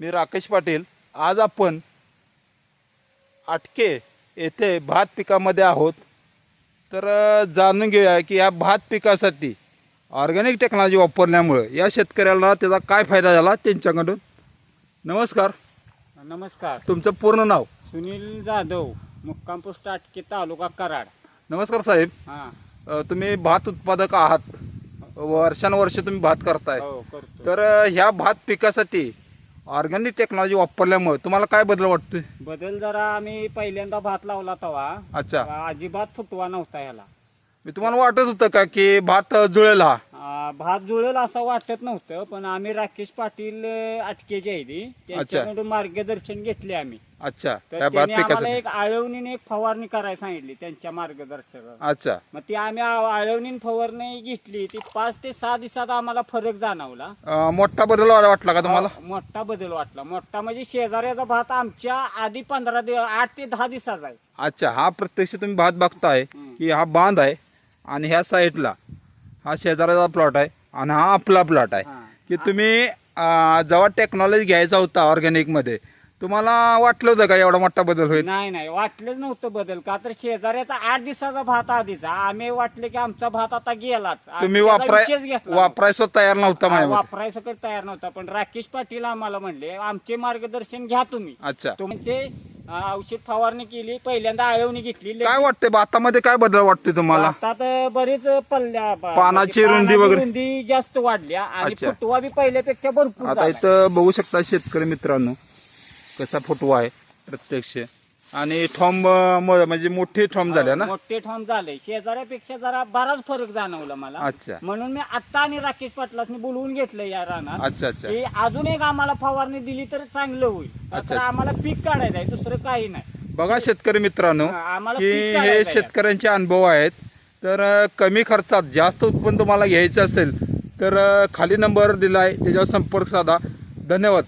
मी राकेश पाटील. आज आपण आटके येथे भात पिकामध्ये आहोत. तर जाणून घेऊया की या भात पिकासाठी ऑर्गॅनिक टेक्नॉलॉजी वापरल्यामुळे या शेतकऱ्याला त्याचा काय फायदा झाला त्यांच्याकडून? नमस्कार. नमस्कार. तुमचं पूर्ण नाव? सुनील जाधव मुक्काम पोस्ट आटके तालुका कराड. नमस्कार साहेब. हा. अ, तुम्ही भात उत्पादक आहात. वर्षानुवर्ष तुम्ही भात करताय. हो करतो तर ह्या भात पिकासाठी ऑर्गॅनिक टेक्नॉलॉजी वापरल्यामुळे तुम्हाला काय बदल वाटतोय? बदल जरा आम्ही पहिल्यांदा भात लावला तवा. अच्छा. अजिबात फुटवा नव्हता ह्याला मी तुम्हाला वाटत होतं का की भात जुळेल हा? भात जुळेल असं वाटत नव्हतं पण आम्ही राकेश पाटील अ, आटके जे आहे ती त्यांच्याकडून मार्गदर्शन घेतले आम्ही. अच्छा. तर त्या भात त्यांनी आम्हाला पिकासाठी एक आळवणीने एक फवारणी करायला सांगितली त्यांच्या मार्गदर्शकात अच्छा. मग ती आम्ही आळवणी फवारणी घेतली ती पाच ते सहा दिवसात आम्हाला फरक जाणवला. अ, मोठा बदल वाटला का तुम्हाला? मोठा बदल वाटला. मोठा म्हणजे शेजाऱ्याचा भात आमच्या आधी पंधरा दिवस आठ ते दहा दिवसाचा आहे. अच्छा. हा प्रत्यक्ष तुम्ही भात बघताय. की हा बांध आहे आणि ह्या साईडला हा शेजाऱ्याचा प्लॉट आहे आणि हा आपला प्लॉट आहे. की तुम्ही अ, जेव्हा टेक्नॉलॉजी घ्यायचा होता ऑर्गॅनिकमध्ये तुम्हाला वाटलं होतं का एवढा मोठा बदल होईल? नाही नाही वाटलंच नव्हतं बदल. का तर शेजाऱ्याचा आठ दिवसाचा भात आधीचा. आम्ही वाटले की आमचा भात आता गेलाच. आम्ही तुम्ही त्याचा वापराय विषयच घेतला वापरायचं तयार नव्हता नव्हता. माझ्या वापरायचं तयार नव्हता. पण राकेश पाटील आम्हाला म्हणले आमचे मार्गदर्शन घ्या तुम्ही. अच्छा. तुमचे औषध फवारणी केली पहिल्यांदा आळवणी घेतली काय वाटतंय भातामध्ये काय बदल वाटतोय तुम्हाला आता तर बरेच पल्ल्या ब- पानाची म्हणजे रुंदी वगैरे? रुंदी जास्त वाढल्या आणि अच्छा. फुटवा बी पहिल्यापेक्षा भरपूर आता. इथं बघू शकता शेतकरी मित्रांनो कसा फुटवा आहे प्रत्यक्ष आणि ठॉम म्हणजे मोठे ठॉम झाल्या ना? मोठे ठोम झाले. शेजाऱ्यापेक्षा जरा बराच फरक जाणवला मला. अच्छा. म्हणून मी आता आणि राकेश पाटलासनी बोलवून घेतलं या रानात. अच्छा अच्छा. की अजून एक आम्हाला फवारणी दिली तर चांगलं होईल. तर अच्छा. आम्हाला पीक काढायचं आहे दुसरं काही नाही. बघा शेतकरी मित्रांनो हा, आम्हाला की पीक हे काढायचं आहे. शेतकऱ्यांचे अनुभव आहेत. तर अ, कमी खर्चात जास्त उत्पन्न तुम्हाला घ्यायचं असेल तर अ, खाली नंबर दिला आहे त्याच्यावर संपर्क साधा. धन्यवाद.